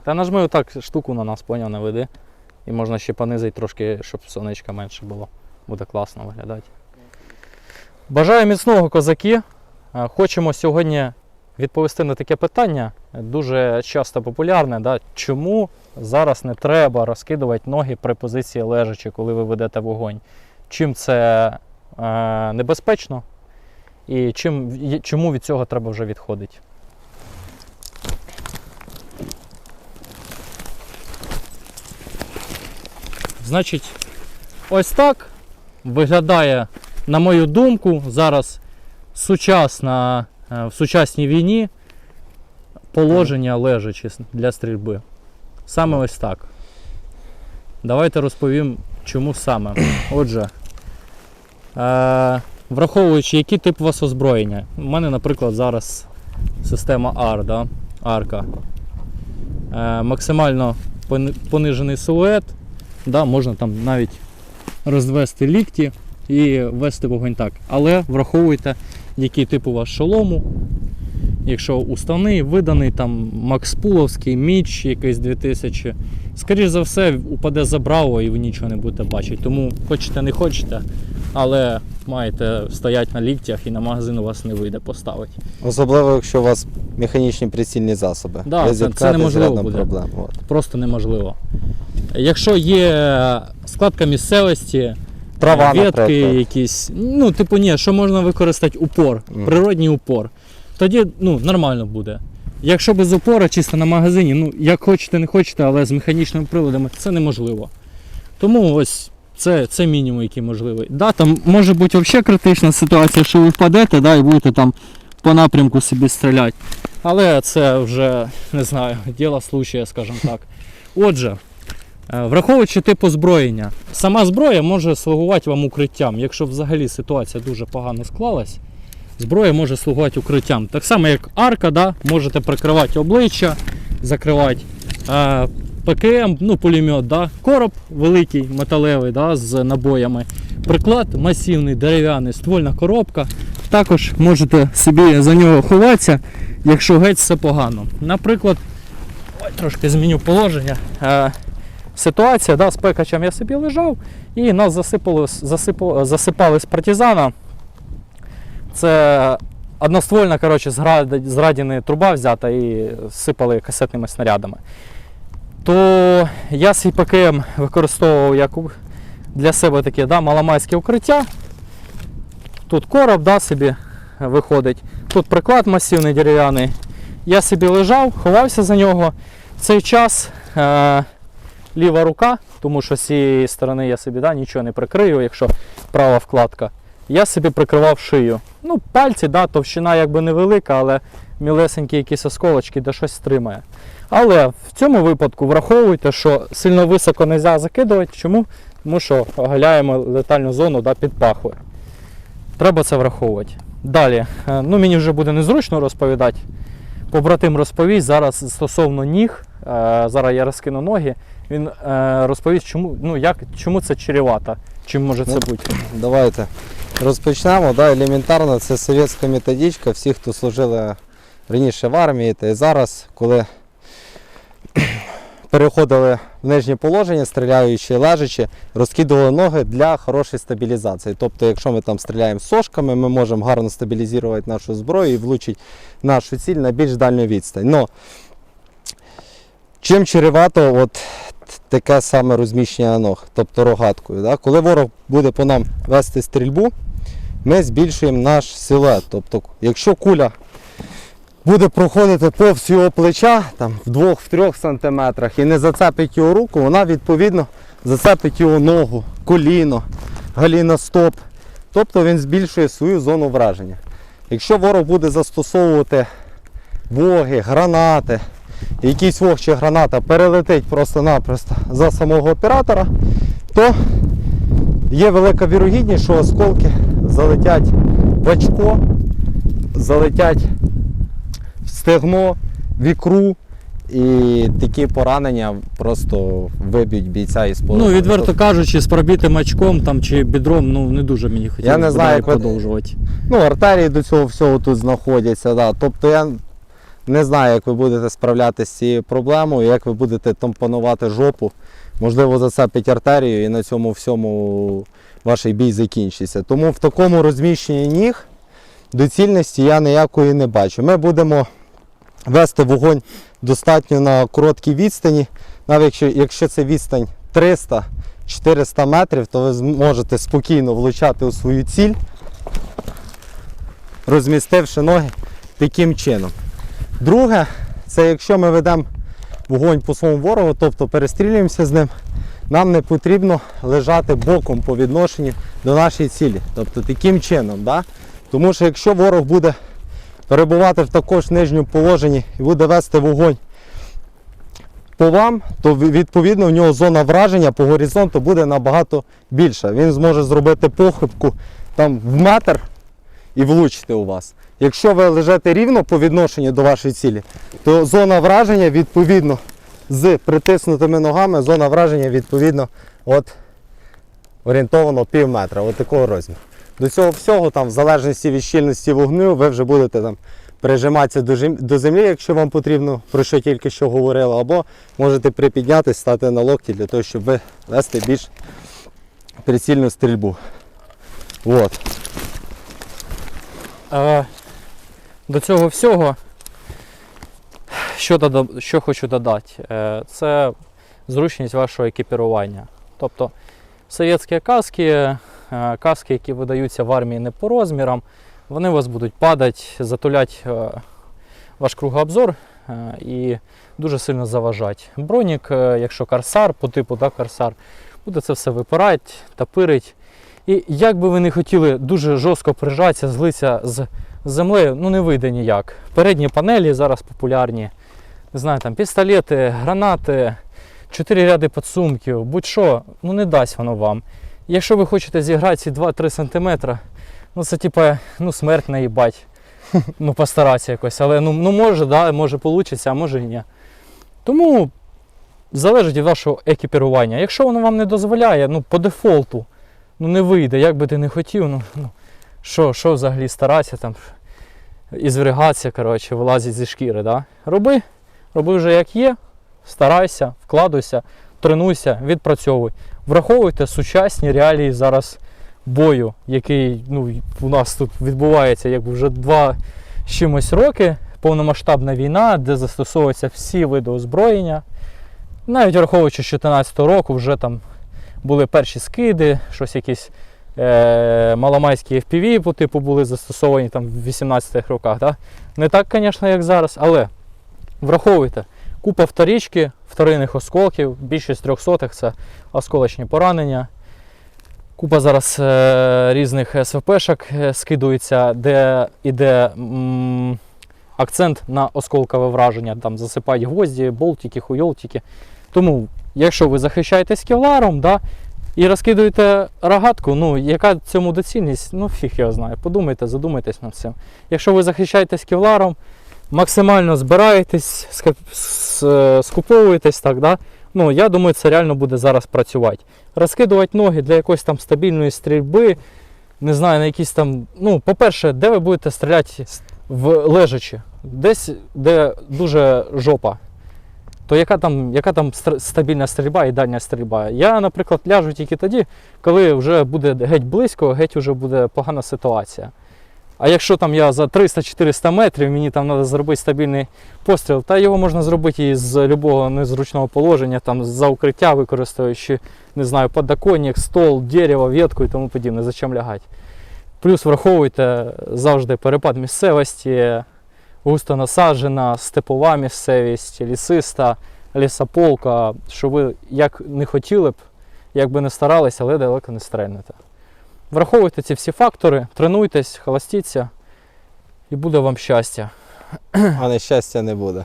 Та нажми отак штуку на нас, поняв, не веди. І можна ще понизити трошки, щоб сонечка менше було. Буде класно виглядати. Бажаю міцного козаки. Е, Хочемо сьогодні відповісти на таке питання, дуже часто популярне. Да? Чому зараз не треба розкидувати ноги при позиції лежачи, коли ви ведете вогонь? Чим це е, небезпечно? І чим, чому від цього треба вже відходити? Значить, ось так виглядає, на мою думку, зараз сучасна, е, в сучасній війні положення лежачі для стрільби. Саме ось так. Давайте розповім, чому саме. Отже, е, враховуючи, який тип у вас озброєння. У мене, наприклад, зараз система AR, да? арка. Е, максимально пони- понижений силует. Да, можна там навіть розвести лікті і вести вогонь так. Але враховуйте, який тип у вас шолому. Якщо уставний, виданий там Макс Пуловський, Міч якийсь 2000. Скоріше за все, упаде забраво і ви нічого не будете бачити. Тому хочете, не хочете, але маєте стояти на ліктях і на магазин у вас не вийде поставити. Особливо, якщо у вас механічні прицільні засоби. Да, Ви це- неможливо буде. проблем. От. Просто неможливо. Якщо є складка місцевості, Трава, ветки наприклад. якісь. Ну, типу, ні, що можна використати упор, природній упор. Тоді ну, нормально буде. Якщо без упора, чисто на магазині, ну як хочете, не хочете, але з механічними приладами це неможливо. Тому ось це, це мінімум, який можливий. Да, там може бути взагалі критична ситуація, що ви впадете да, і будете там по напрямку собі стріляти. Але це вже не знаю, діло случая, скажімо так. Отже, Враховуючи тип озброєння, сама зброя може слугувати вам укриттям. Якщо взагалі ситуація дуже погано склалась, зброя може слугувати укриттям. Так само, як арка, да, можете прикривати обличчя, закривати е, ПКМ, ну, пулемет, да, короб великий металевий да, з набоями, приклад масивний, дерев'яний, ствольна коробка. Також можете собі за нього ховатися, якщо геть все погано. Наприклад, ой, трошки зміню положення. Ситуація, да, з пекачем я собі лежав, і нас засипало, засипало, засипали з партизана. Це одноствольна коротше, з труба взята і сипали касетними снарядами. То я свій ПКМ використовував як для себе таке да, маломайське укриття. Тут короб да, собі виходить, тут приклад масивний дерев'яний. Я собі лежав, ховався за нього. В цей час е, ліва рука, тому що з цієї сторони я собі да, нічого не прикрию, якщо права вкладка. Я собі прикривав шию. Ну, пальці, да, товщина якби невелика, але мілесенькі якісь осколочки де щось стримає. Але в цьому випадку враховуйте, що сильно високо не можна закидувати. Чому? Тому що оголяємо летальну зону да, під пахвою. Треба це враховувати. Далі, е, ну мені вже буде незручно розповідати. Побратим розповість зараз стосовно ніг. Е, Зараз я розкину ноги. Він е, розповість, чому, ну, як, чому це чревато, чим може це Ну, бути. Давайте розпочнемо. Да, елементарно, це совєтська методичка. Всі, хто служили раніше в армії, та і зараз, коли переходили в нижнє положення, стріляючи, лежачи, розкидували ноги для хорошої стабілізації. Тобто, якщо ми там стріляємо сошками, ми можемо гарно стабілізувати нашу зброю і влучити нашу ціль на більш дальню відстань. Но, чим чревато от таке саме розміщення ног, тобто рогаткою. Да? Коли ворог буде по нам вести стрільбу, ми збільшуємо наш силует. Тобто, якщо куля буде проходити повз його плеча, там, в 2-3 сантиметрах і не зацепить його руку, вона відповідно зацепить його ногу, коліно, галіностоп. Тобто він збільшує свою зону враження. Якщо ворог буде застосовувати воги, гранати, якийсь вог чи граната перелетить просто-напросто за самого оператора, то є велика вірогідність, що осколки залетять в очко, залетять стегно, в ікру. І такі поранення просто виб'ють бійця із положення. Ну, відверто кажучи, з пробитим очком там, чи бідром, ну не дуже мені хотілося Я не знаю, як ви- продовжувати. Ну, артерії до цього всього тут знаходяться. Да. Тобто я Не знаю, як ви будете справлятися з цією проблемою, як ви будете тампонувати жопу. Можливо, зацепить артерію і на цьому всьому ваш бій закінчиться. Тому в такому розміщенні ніг доцільності я ніякої не бачу. Ми будемо вести вогонь достатньо на короткій відстані. Навіть якщо, якщо це відстань 300-400 метрів, то ви зможете спокійно влучати у свою ціль, розмістивши ноги таким чином. Друге, це якщо ми ведемо вогонь по своєму ворогу, тобто перестрілюємося з ним, нам не потрібно лежати боком по відношенню до нашої цілі. Тобто таким чином. Да? Тому що якщо ворог буде перебувати в також нижньому положенні і буде вести вогонь по вам, то відповідно в нього зона враження по горизонту буде набагато більша. Він зможе зробити похибку там в метр і влучити у вас. Якщо ви лежите рівно по відношенню до вашої цілі, то зона враження відповідно з притиснутими ногами, зона враження відповідно от орієнтовано пів метра, от такого розміру. До цього всього, там, в залежності від щільності вогню, ви вже будете там прижиматися до, землі, якщо вам потрібно, про що тільки що говорили, або можете припіднятися, стати на локті для того, щоб вести більш прицільну стрільбу. От. Е, до цього всього, що, дода- що хочу додати, е, це зручність вашого екіпірування. Тобто совєтські каски, каски, які видаються в армії не по розмірам, вони у вас будуть падати, затуляти е, ваш кругообзор е, і дуже сильно заважати. Бронік, е, якщо корсар, по типу да, корсар, буде це все випирати, тапирить. І як би ви не хотіли дуже жорстко прижатися, злитися з землею, ну не вийде ніяк. Передні панелі зараз популярні. Не знаю, там пістолети, гранати, чотири ряди підсумків, будь-що, ну не дасть воно вам. Якщо ви хочете зіграти ці 2-3 см, ну це типа ну, смерть наїбать. Ну, постаратися якось. Але ну, ну може, да, може вийде, а може і ні. Тому залежить від вашого екіпірування. Якщо воно вам не дозволяє, ну по дефолту, ну не вийде, як би ти не хотів, ну, ну що, що взагалі старатися там і звергатися, коротше, вилазить зі шкіри. Да? Роби, роби вже як є, старайся, вкладуйся, тренуйся, відпрацьовуй. Враховуйте сучасні реалії зараз бою, який ну, у нас тут відбувається якби вже два з чимось роки, повномасштабна війна, де застосовуються всі види озброєння. Навіть враховуючи, що 2014 року вже там були перші скиди, щось якісь е, маломайські FPV по типу були застосовані там в 18-х роках. Да? Не так, звісно, як зараз, але враховуйте, купа вторічки, вторинних осколків, більшість трьохсотих це осколочні поранення. Купа зараз е, різних СВПшок е, скидується, де йде м, акцент на осколкове враження, там засипають гвозді, болтики, хуйолтики. Тому, якщо ви захищаєтесь кевларом, да, і розкидуєте рогатку, ну яка цьому доцільність? Ну фіг його знає. Подумайте, задумайтесь над цим. Якщо ви захищаєтесь кевларом, максимально збираєтесь, е, скуповуєтесь, так, да? ну я думаю, це реально буде зараз працювати. Розкидувати ноги для якоїсь там стабільної стрільби, не знаю, на якісь там. Ну, по-перше, де ви будете стріляти в лежачі? Десь, де дуже жопа. То яка там, яка там стабільна стрільба і дальня стрільба? Я, наприклад, ляжу тільки тоді, коли вже буде геть близько, геть вже буде погана ситуація. А якщо там я за 300-400 метрів, мені там треба зробити стабільний постріл, та його можна зробити і з любого незручного положення, там за укриття, використовуючи, не знаю, подоконник, стол, дерево, ветку і тому подібне, зачем лягати. Плюс враховуйте завжди перепад місцевості, густо насаджена, степова місцевість, лісиста, лісополка, що ви як не хотіли б, як би не старалися, але далеко не стрельнете. Враховуйте ці всі фактори, тренуйтесь, холостіться, і буде вам щастя. А нещастя не буде.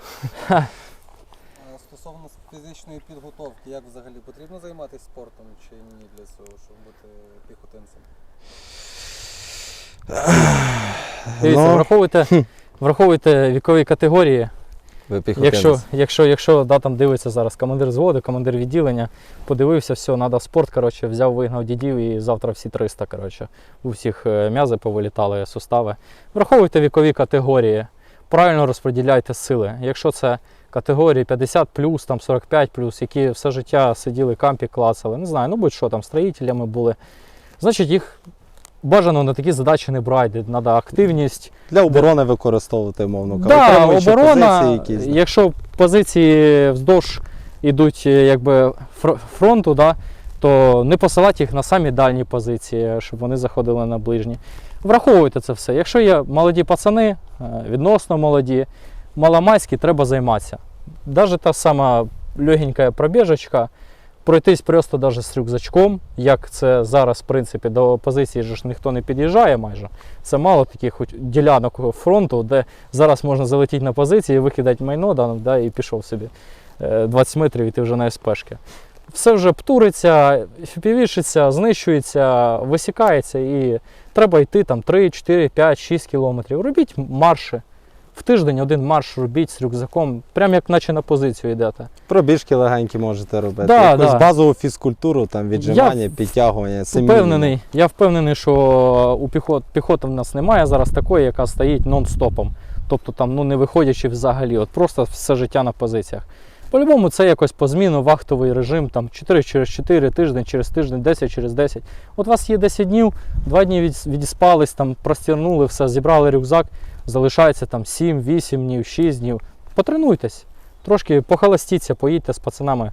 Стосовно фізичної підготовки, як взагалі потрібно займатися спортом чи ні для цього, щоб бути піхотинцем? Дивіться, Ну, враховуйте, враховуйте вікові категорії. Якщо, якщо, якщо да, там дивиться зараз командир зводу, командир відділення, подивився, все, треба в спорт, коротше, взяв, вигнав дідів і завтра всі 300, коротше, у всіх е, м'язи повилітали, сустави. Враховуйте вікові категорії. правильно розподіляйте сили. Якщо це категорії 50 там 45 які все життя сиділи кампі, клацали, не знаю, ну будь-що там, строїтелями були, значить їх бажано на такі задачі не брати. Треба активність. Для оборони використовувати, мовно кажучи. Да, оборона, позиції якісь. якщо позиції вздовж ідуть е, якби фронту, да, то не посилати їх на самі дальні позиції, щоб вони заходили на ближні. Враховуйте це все. Якщо є молоді пацани, е, відносно молоді, маломайські, треба займатися. Навіть та сама легенька пробіжечка, пройтись просто даже з рюкзачком, як це зараз, в принципі, до позиції ж ніхто не під'їжджає майже. Це мало таких ділянок фронту, де зараз можна залетіти на позиції, викидати майно да, і пішов собі. Е, 20 метрів і ти вже на СПшки. Все вже птуриться, півішиться, знищується, висікається і треба йти там 3, 4, 5, 6 кілометрів. Робіть марші. В тиждень один марш робіть з рюкзаком, прям як наче на позицію йдете. Пробіжки легенькі можете робити. Да, Якусь да. базову фізкультуру, там віджимання, підтягування. Впевнений, я впевнений, що у піхот, піхоти в нас немає зараз такої, яка стоїть нон-стопом. Тобто там ну, не виходячи взагалі, от просто все життя на позиціях. По-любому це якось по зміну, вахтовий режим, там 4 через 4, тиждень через тиждень, 10 через 10. От у вас є 10 днів, 2 дні від, відіспались, там простягнули все, зібрали рюкзак, залишається там 7, 8 днів, 6 днів. Потренуйтесь, трошки похолостіться, поїдьте з пацанами,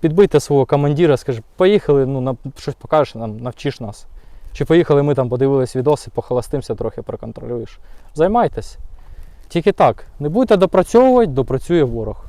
підбийте свого командира, скажи, поїхали, ну, на, щось покажеш нам, навчиш нас. Чи поїхали ми там подивились відоси, похолостимося трохи, проконтролюєш. Займайтесь. Тільки так, не будете допрацьовувати, допрацює ворог.